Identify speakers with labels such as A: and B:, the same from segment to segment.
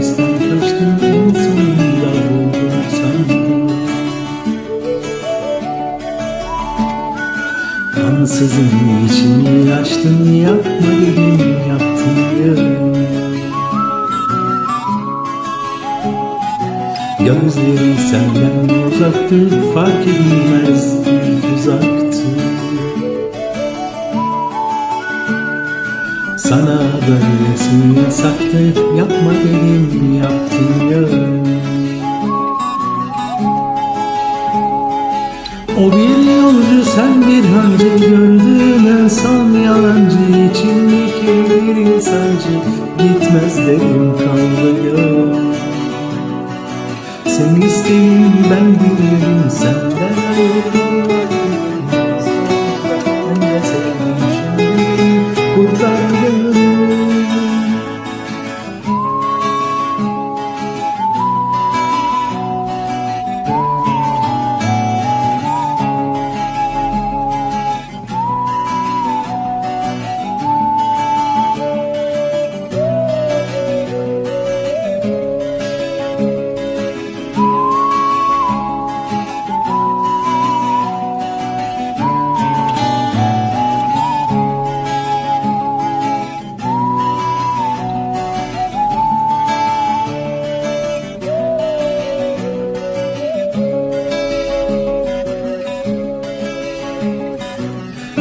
A: Stresten kaçtım sonunda buldum sandım Ansızın içimi açtın yapma dedim yaptın yarım Gözlerim senden uzaktı fark edilmez uzaktı Sana böylesi yasaktı. Yapma dedim yaptın yarım O bir yolcu sen bir hancı gördüğün en son yalancı içindeki bir insancı gitmez dedim kaldı yarım Sen istedin ben bilirim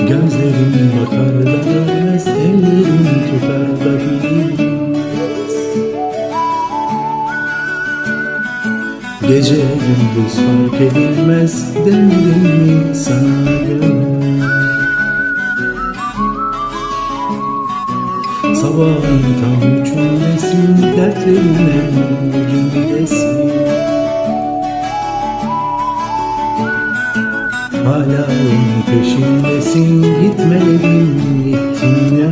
A: Gözlerim bakar da görmez Ellerim tutar da bilmez. Gece gündüz fark edilmez Demedim mi sana gönül Sabahın tam üçündesin Dertlerin onun peşindesin Gitme dedim gittin ya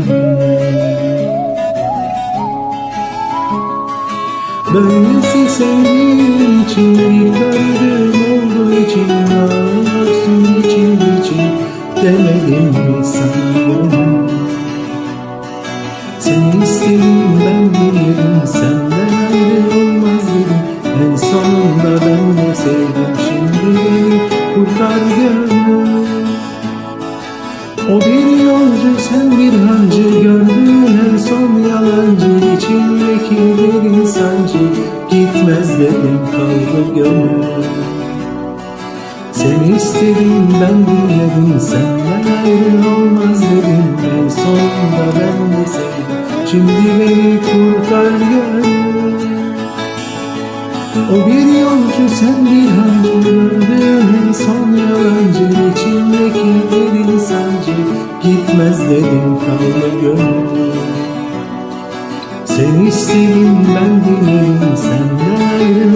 A: Böylesi sevdiğim için Bir gördüğüm olduğu için Ağlıyorsun için için Demedim mi sana? Seni istedim ben bilirim Senden ayrı olmaz dedim En sonunda ben de sevdim Şimdi beni kurtar gönül O bir yolcu sen bir hancı Gördüğün en son yalancı. İçindeki derin sancı Gitmez dedim kaldı gönül Seni istedim ben dinledim Senden ayrı olmaz dedim. En sonunda ben de sevdim Şimdi beni kurtar gönül O bir yolcu sen bir hancı Gördüğün en son yalancı. İçindeki derin sancı Dönmez dedim kanlı gönlüm Seni istedim ben dilerim senden